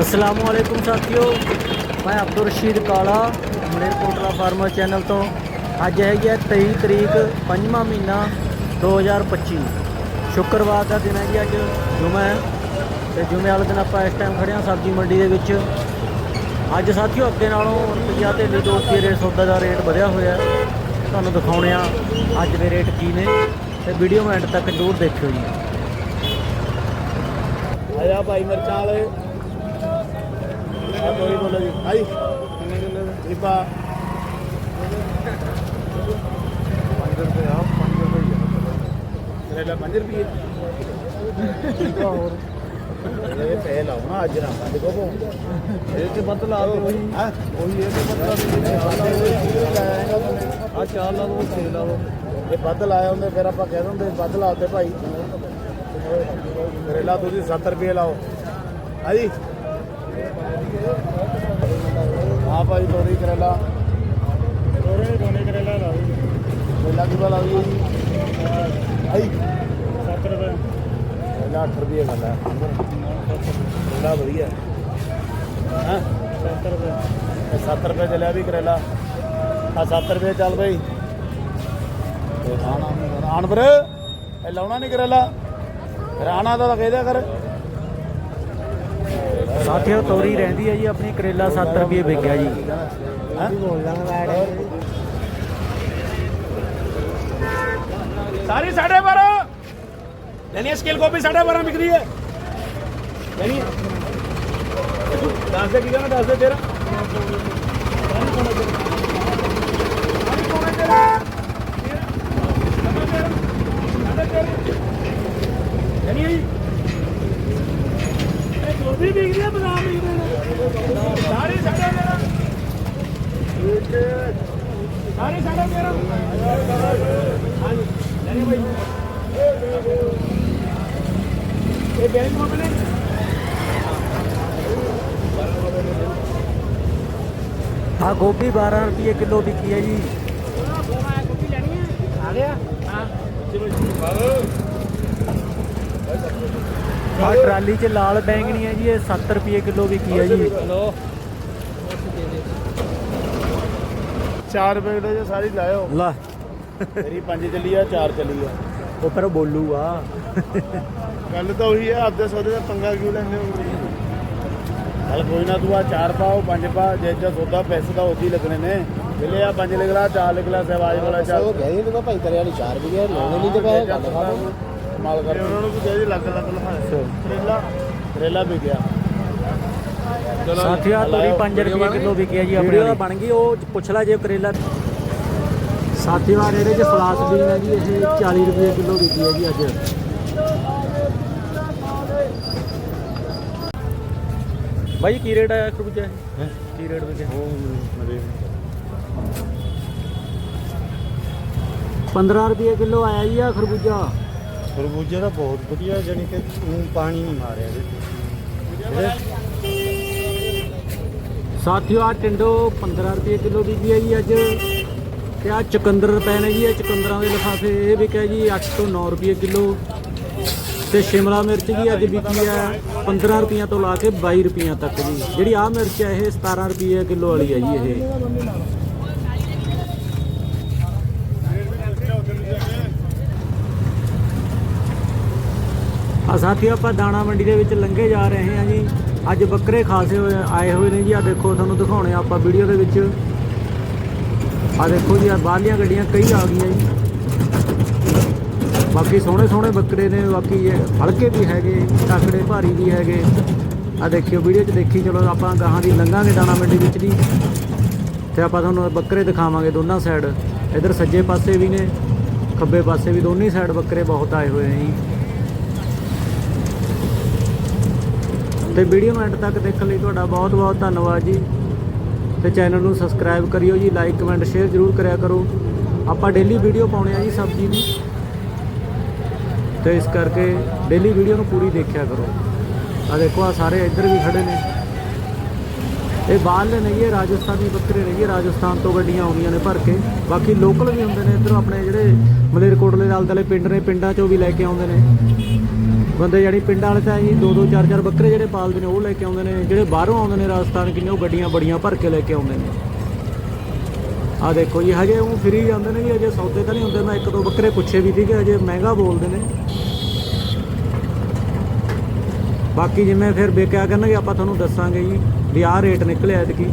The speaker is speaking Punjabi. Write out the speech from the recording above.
ਅਸਲਾਮ ਵਾਲੇਕੁਮ ਸਾਥੀਓ, ਮੈਂ ਅਬਦੁਲ ਰਸ਼ੀਦ ਕਾਲਾ, ਮਲੇਰਕੋਟਲਾ ਫਾਰਮਰ ਚੈਨਲ ਤੋਂ। ਅੱਜ ਹੈਗੀ ਹੈ 23 ਤਰੀਕ, ਪੰਜਵਾਂ ਮਹੀਨਾ 2025 ਸ਼ੁੱਕਰਵਾਰ ਦਾ ਦਿਨ ਹੈ ਜੀ ਅੱਜ, ਜੁਮਾ ਹੈ। ਤੇ ਜੁਮੇ ਵਾਲੇ ਦਿਨ ਆਪਾਂ ਇਸ ਟਾਈਮ ਖੜੇ ਹਾਂ ਸਬਜ਼ੀ ਮੰਡੀ ਦੇ ਵਿੱਚ। ਅੱਜ ਸਾਥੀਓ, ਅੱਗੇ ਨਾਲੋਂ ਰੁਪਈਆ ਤੇ ਦੋ ਰੁਪਏ ਰੇਟ, ਸੌਦਾ ਦਾ ਰੇਟ ਵਧਿਆ ਹੋਇਆ ਤੁਹਾਨੂੰ ਦਿਖਾਉਣੇ ਆ ਅੱਜ ਦੇ ਰੇਟ ਕੀ ਨੇ। ਤੇ ਵੀਡੀਓ ਨੂੰ ਐਂਡ ਤੱਕ ਜ਼ਰੂਰ ਦੇਖਿਓ ਜੀ। ਆਇਆ ਭਾਈ ਮਿਰਚਾਂ ਵਾਲੇ। ਕੋਈ ਬੋਲੋ ਜੀ ਆਈ ਕਿੰਨੇ ਕਿੰਨੇ ਦਾ ਰਿਪਾ 5 ਰੁਪਏ ਆ 5 ਰੁਪਏ ਕਰੇਲਾ 5 ਰੁਪਏ ਹੋਰ ਇਹ ਪੈ ਲਾਓ ਅੱਜ ਨਾ ਪੰਜ ਕੋ ਇਹ ਤੇ ਬਦਲ ਆ ਦੋ ਹਾਂ ਉਹੀ ਇਹ ਤੇ ਬਦਲ ਆ ਚਾਰ ਲਾ ਦੋ ਛੇ ਲਾ ਦੋ ਇਹ ਬਦਲ ਆਇਆ ਹੁੰਦੇ ਫਿਰ ਆਪਾਂ ਕਹਿ ਦਿੰਦੇ ਬਦਲ ਆਉਂਦੇ ਭਾਈ ਕਰੇਲਾ ਤੁਸੀਂ 70 ਰੁਪਏ ਲਾਓ ਹਾਂਜੀ ਹਾਂ ਭਾਈ ਦੋਰੀ ਕਰੇਲਾ। ਦੋਰੇ ਦੋਨੇ ਕਰੇਲਾ ਲਾਓ ਕਰੇਲਾ ਕਿਵੇਂ ਲਾਓ ਜੀ? ਆਈ 7 ਰੁਪਏ। ਕਰੇਲਾ 8 ਰੁਪਏ ਗੱਲ ਹੈ। ਕਰੇਲਾ ਵਧੀਆ ਹਾਂ। 7 ਰੁਪਏ। 7 ਰੁਪਏ ਚੱਲਿਆ ਵੀ ਕਰੇਲਾ। ਆ 7 ਰੁਪਏ ਚੱਲ ਬਈ। ਤੇ ਆਣਾ ਆਣ ਵੀਰ ਇਹ ਲਾਉਣਾ ਨਹੀਂ ਕਰੇਲਾ। ਰਾਣਾ ਦਾ ਕਹਿਦਾ ਕਰ ਸਾਥੀਓ, ਤੋਰੀ ਰਹਿੰਦੀ ਹੈ ਜੀ, ਆਪਣੀ ਕਰੇਲਾ 7 ਰੁਪਏ ਵਿਕਿਆ ਜੀ। ਸਾਰੀ ਸਾਢੇ 12 ਲੈਣੀ ਸਕੇਲ ਕਾਪੀ ਸਾਢੇ 12 ਵਿਕਦੀ ਹੈ। ਲੈਣੀ ਦੱਸ ਦੇ ਕੀ ਕਹਿੰਦਾ, ਦੱਸ ਦੇ ਤੇਰਾ ਲੈਣੀ ਹੈ ਗੋਭੀ ਵਿਕਦੀ ਹੈ ਬਦਾਮ ਵਿਕਦੇ ਨੇ ਸਾਰੀ ਸਾਢੇ 12 ਸਾਰੇ ਸਾਡਾ ਮੇਰਾ। ਹਾਂਜੀ। ਲੈਣੇ ਭਾਈ ਇਹ ਬੈਂਕ ਮੋਂ ਮਿਲੇ ਆ ਗੋਭੀ 12 ਰੁਪਏ ਕਿਲੋ ਵਿਕੀ ਹੈ ਜੀ। ਆ ਗਿਆ। ਹਾਂ। ਆ ਟਰਾਲੀ 'ਚ ਲਾਲ ਬੈਂਗਣੀ ਹੈ ਜੀ ਇਹ 7 ਰੁਪਏ ਕਿਲੋ ਵਿਕੀ ਹੈ ਜੀ। ਹਲੋ। 4 ਰੁਪਏ ਕਿਲੋ ਜੇ ਸਾਰੀ ਲਾਇਓ। ਲਾ। ਮੇਰੀ 5 ਚੱਲੀ ਆ 4 ਚੱਲੀ ਆ। ਉਹ ਪਰ ਬੋਲੂਗਾ ਗੱਲ ਤਾਂ ਉਹੀ ਹੈ ਆਪਦੇ ਸੌਦੇ ਦਾ ਪੰਗਾ ਕਿਉਂ ਲੈਂਦੇ ਹੋ? ਹਲ ਕੋਈ ਨਾ ਤੂੰ ਆ 4 ਪਾਓ 5 ਪਾ ਜੇ ਜੇ ਸੌਦਾ ਪੈਸੇ ਤਾਂ ਉਹਦੀ ਲੱਗਣੇ ਨੇ। ਬਿਲੇ ਆ 5 ਲਿਖ ਲਾ 4 ਲਿਖ ਲਾ ਸਹਿਵਾਜ ਵਾਲਾ ਚੱਲ ਉਹ ਗਏ ਨਹੀਂ ਤਾਂ ਭਾਈ ਤੇਰੇ ਵਾਲੀ 4 ਰੁਪਏ ਲਾਉਣੇ ਨਹੀਂ ਤੇ ਪੈਸੇ ਗੱਲ ਖਾ ਦੋ ਮਾਲ ਕਰ ਉਹਨਾਂ ਨੂੰ ਵੀ ਕਹੇ ਲੱਗ ਲੱਗ ਲਹਾਇਆ ਕਰੇਲਾ। ਕਰੇਲਾ ਵੀ ਗਿਆ। ਸਾਥੀਆ ਤੋਰੀ 5 ਰੁਪਏ ਕਿਲੋ ਵਿਕੀ ਹੈ ਜੀ ਆਪਣੇ ਵਾਲੀ। ਬਣ ਗਈ ਉਹ ਪੁੱਛ ਲੈ ਜੇ ਕਰੇਲਾ। ਆ ਰੇੜੇ 'ਚ ਸਲਾਸ ਬੀਨ ਹੈ ਜੀ ਇਹ 40 ਰੁਪਏ ਕਿਲੋ ਵਿਕੀ ਹੈ ਜੀ ਅੱਜ। ਬਾਈ ਕੀ ਰੇਟ ਹੈ ਖਰਬੂਜਾ ਇਹ? ਕੀ ਰੇਟ ਵਿਕਿਆ? 15 ਰੁਪਏ ਕਿਲੋ ਆਇਆ ਜੀ ਆ ਖਰਬੂਜਾ। ਖਰਬੂਜੇ ਦਾ ਬਹੁਤ ਵਧੀਆ ਜਾਨੀ ਕਿ ਊਂ ਪਾਣੀ ਨਹੀਂ ਮਾਰਿਆ ਇਹਦੇ ਸਾਥੀਓ ਆ ਟਿੰਡੋ 15 ਰੁਪਏ ਕਿਲੋ ਵਿਕੀ ਹੈ ਜੀ ਅੱਜ। ਤੇ ਆ ਚੁਕੰਦਰ ਪਏ ਨੇ ਜੀ, ਇਹ ਚੁਕੰਦਰਾਂ ਦੇ ਲਿਫਾਫੇ। ਇਹ ਵਿਕਿਆ ਜੀ 8 ਤੋਂ 9 ਰੁਪਏ ਕਿਲੋ। ਤੇ ਸ਼ਿਮਲਾ ਮਿਰਚ ਜੀ ਅੱਜ ਵਿਕੀ ਹੈ 15 ਰੁਪਈਆ ਤੋਂ ਲਾ ਕੇ 22 ਰੁਪਈਆ ਤੱਕ ਜੀ। ਜਿਹੜੀ ਆ ਮਿਰਚ ਹੈ ਇਹ 17 ਰੁਪਏ ਕਿਲੋ ਵਾਲੀ ਹੈ ਜੀ, ਇਹ। ਸਾਥੀਓ ਆਪਾਂ ਦਾਣਾ ਮੰਡੀ ਦੇ ਵਿੱਚ ਲੰਘੇ ਜਾ ਰਹੇ ਹਾਂ ਜੀ। ਅੱਜ ਬੱਕਰੇ ਖਾਸੇ ਹੋਏ ਆਏ ਹੋਏ ਨੇ ਜੀ। ਆ ਦੇਖੋ, ਤੁਹਾਨੂੰ ਦਿਖਾਉਣੇ ਆਪਾਂ ਵੀਡੀਓ ਦੇ ਵਿੱਚ। ਆ ਦੇਖੋ ਜੀ ਆ ਬਾਹਰਲੀਆਂ ਗੱਡੀਆਂ ਕਈ ਆ ਗਈਆਂ ਜੀ। ਬਾਕੀ ਸੋਹਣੇ ਸੋਹਣੇ ਬੱਕਰੇ ਨੇ, ਬਾਕੀ ਹਲਕੇ ਵੀ ਹੈਗੇ ਤਕੜੇ ਭਾਰੀ ਵੀ ਹੈਗੇ। ਆ ਦੇਖਿਓ, ਵੀਡੀਓ 'ਚ ਦੇਖੀ ਚਲੋ, ਆਪਾਂ ਗਾਹਾਂ ਦੀ ਲੰਘਾਂਗੇ ਦਾਣਾ ਮੰਡੀ ਵਿੱਚ ਦੀ ਤੇ ਆਪਾਂ ਤੁਹਾਨੂੰ ਬੱਕਰੇ ਦਿਖਾਵਾਂਗੇ ਦੋਨਾਂ ਸਾਈਡ ਇਧਰ ਸੱਜੇ ਪਾਸੇ ਵੀ ਨੇ, ਖੱਬੇ ਪਾਸੇ ਵੀ ਦੋਨੇ ਸਾਈਡ ਬੱਕਰੇ ਬਹੁਤ ਆਏ ਹੋਏ ਨੇ ਜੀ। ਤੇ ਵੀਡੀਓ ਨੂੰ ਐਂਡ ਤੱਕ ਦੇਖਣ ਲਈ ਤੁਹਾਡਾ ਬਹੁਤ ਬਹੁਤ ਧੰਨਵਾਦ ਜੀ। ਤੇ ਚੈਨਲ ਨੂੰ ਸਬਸਕ੍ਰਾਈਬ ਕਰਿਓ ਜੀ ਲਾਈਕ ਕਮੈਂਟ ਸ਼ੇਅਰ ਜ਼ਰੂਰ ਕਰਿਆ ਕਰੋ। ਆਪਾਂ ਡੇਲੀ ਵੀਡੀਓ ਪਾਉਣੇ ਆ ਜੀ ਸਬਜ਼ੀ ਦੀ। ਤੇ ਇਸ ਕਰਕੇ ਡੇਲੀ ਵੀਡੀਓ ਨੂੰ ਪੂਰੀ ਦੇਖਿਆ ਕਰੋ। ਆ ਦੇਖੋ ਆ ਸਾਰੇ ਇੱਧਰ ਵੀ ਖੜੇ ਨੇ। ਇਹ ਬਾਹਰਲੇ ਨੇ ਜੀ, ਇਹ ਰਾਜਸਥਾਨੀ ਬੱਕਰੇ ਨੇ ਜੀ ਰਾਜਸਥਾਨ ਤੋਂ ਗੱਡੀਆਂ ਆਉਂਦੀਆਂ ਨੇ ਭਰ ਕੇ। ਬਾਕੀ ਲੋਕਲ ਵੀ ਹੁੰਦੇ ਨੇ ਇੱਧਰੋਂ ਆਪਣੇ ਜਿਹੜੇ ਮਲੇਰਕੋਟਲੇ ਦੇ ਆਲੇ ਦੁਆਲੇ ਪਿੰਡ ਨੇ ਪਿੰਡਾਂ ਚੋਂ ਵੀ ਲੈ ਕੇ ਆਉਂਦੇ ਨੇ। ਬੰਦੇ ਜਿਹੜੀ ਪਿੰਡ ਵਾਲੇ ਤਾਂ ਜੀ ਦੋ ਦੋ ਚਾਰ ਚਾਰ ਬੱਕਰੇ ਜਿਹੜੇ ਪਾਲਦੇ ਨੇ, ਉਹ ਲੈ ਕੇ ਆਉਂਦੇ ਨੇ, ਜਿਹੜੇ ਬਾਹਰੋਂ ਆਉਂਦੇ ਨੇ ਰਾਜਸਥਾਨ ਕਿੰਨੇ, ਉਹ ਗੱਡੀਆਂ ਬੜੀਆਂ ਭਰ ਕੇ ਲੈ ਕੇ ਆਉਂਦੇ ਨੇ। ਆ ਦੇਖੋ ਜੀ, ਹਜੇ ਉਹ ਫਰੀ ਜਾਂਦੇ ਨੇ ਜੀ ਅਜੇ ਸੌਦੇ ਤਾਂ ਨਹੀਂ ਹੁੰਦੇ, ਮੈਂ ਇੱਕ ਦੋ ਬੱਕਰੇ ਪੁੱਛੇ ਵੀ ਸੀਗੇ, ਹਜੇ ਮਹਿੰਗਾ ਬੋਲਦੇ ਨੇ। ਬਾਕੀ ਜਿਵੇਂ ਫਿਰ ਵੇਖਿਆ ਕਰਨਗੇ, ਆਪਾਂ ਤੁਹਾਨੂੰ ਦੱਸਾਂਗੇ ਜੀ ਵੀ ਆਹ ਰੇਟ ਨਿਕਲਿਆ ਐਤਕੀ।